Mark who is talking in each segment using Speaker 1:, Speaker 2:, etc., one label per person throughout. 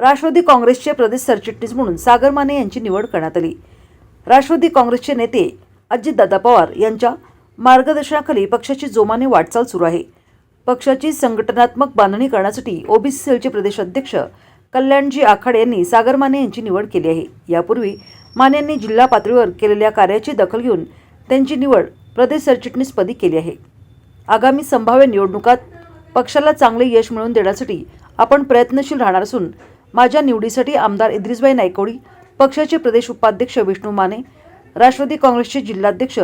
Speaker 1: राष्ट्रवादी काँग्रेसचे प्रदेश सरचिटणीस म्हणून सागर माने यांची निवड करण्यात आली. राष्ट्रवादी काँग्रेसचे नेते अजितदादा पवार यांच्या मार्गदर्शनाखाली पक्षाची जोमाने वाटचाल सुरू आहे. पक्षाची संघटनात्मक बांधणी करण्यासाठी ओबीसी सेलचे प्रदेश अध्यक्ष कल्याणजी आखाडे यांनी सागर माने यांची निवड केली आहे. यापूर्वी माने यांनी जिल्हा पातळीवर केलेल्या कार्याची दखल घेऊन त्यांची निवड प्रदेश सरचिटणीसपदी केली आहे. आगामी संभाव्य निवडणुकात पक्षाला चांगले यश मिळवून देण्यासाठी आपण प्रयत्नशील राहणार असून माझ्या निवडीसाठी आमदार इद्रिसबाई नायकोडी पक्षाचे प्रदेश उपाध्यक्ष विष्णू माने राष्ट्रवादी काँग्रेसचे जिल्हाध्यक्ष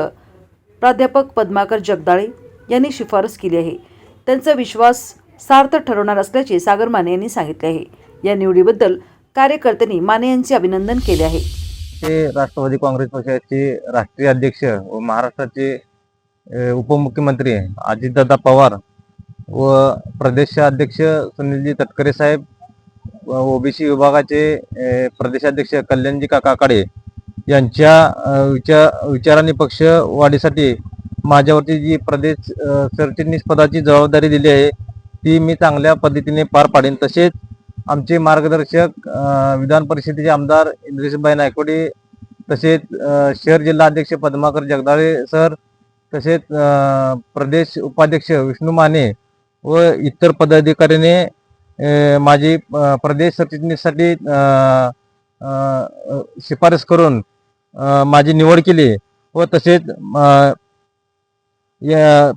Speaker 1: प्राध्यापक पद्माकर जगदाळे यांनी शिफारस केली आहे. त्यांचा विश्वास सार्थ ठरवणार असल्याचे सागर माने यांनी सांगितले आहे. या निवडीबद्दल कार्यकर्त्यांनी माने यांचे अभिनंदन केले आहे.
Speaker 2: ते राष्ट्रवादी काँग्रेस पक्षाचे राष्ट्रीय अध्यक्ष व महाराष्ट्राचे उपमुख्यमंत्री अजितदादा पवार व प्रदेशाध्यक्ष सुनीलजी तटकरे साहेब ओबीसी विभागाचे प्रदेशाध्यक्ष कल्याणजी काका काळे यांच्या विचार विचाराने पक्ष वाढीसाठी माझ्यावरती जी प्रदेश सरचिटणीस पदाची जबाबदारी दिली आहे ती मी चांगल्या पद्धतीने पार पाडेन. तसेच आमचे मार्गदर्शक विधान परिषदेचे आमदार इंद्रेशभाई नायकोडे तसेच शहर जिल्हा अध्यक्ष पद्माकर जगदाळे सर तसेच प्रदेश उपाध्यक्ष विष्णू माने व इतर पदाधिकाऱ्याने माझी प्रदेश सरचिटणीसाठी शिफारस करून माझी निवड केली व तसेच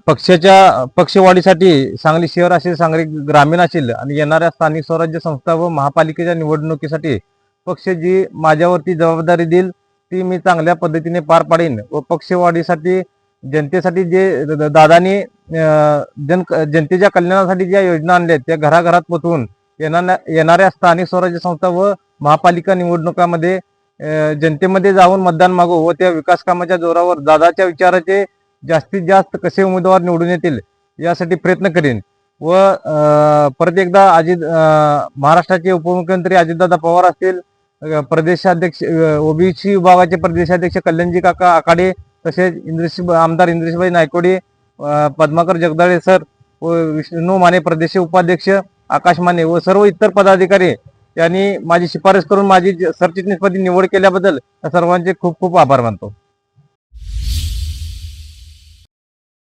Speaker 2: पक्षाच्या पक्षवाढीसाठी सांगली शहर असेल सांगली ग्रामीण असेल आणि येणाऱ्या स्थानिक स्वराज्य संस्था व महापालिकेच्या निवडणुकीसाठी पक्ष जी माझ्यावरती जबाबदारी देईल ती मी चांगल्या पद्धतीने पार पाडेन व पक्षवाढीसाठी जनतेसाठी जे दादानी जन जनतेच्या कल्याणासाठी ज्या योजना आणल्या आहेत, त्या घराघरात पोचवून येणाऱ्या येणाऱ्या स्थानिक स्वराज्य संस्था व महापालिका निवडणुकामध्ये जनतेमध्ये जाऊन मतदान मागू व त्या विकास कामाच्या जोरावर दादाच्या विचाराचे जास्तीत जास्त कसे उमेदवार निवडून येतील यासाठी प्रयत्न करेन. व परत एकदा अजित महाराष्ट्राचे उपमुख्यमंत्री अजितदादा पवार असतील प्रदेशाध्यक्ष ओबीसी विभागाचे प्रदेशाध्यक्ष कल्याणजी काका आखाडे तसेच इंद्रेश आमदार इंद्रेशभाई नायकोडे पद्माकर जगदाळे सर व विष्णू माने प्रदेश उपाध्यक्ष आकाश माने व सर्व इतर पदाधिकारी यांनी माझी शिफारस करून माझी सरचिटणीसपदी निवड केल्याबद्दल सर्वांचे खूप खूप आभार मानतो.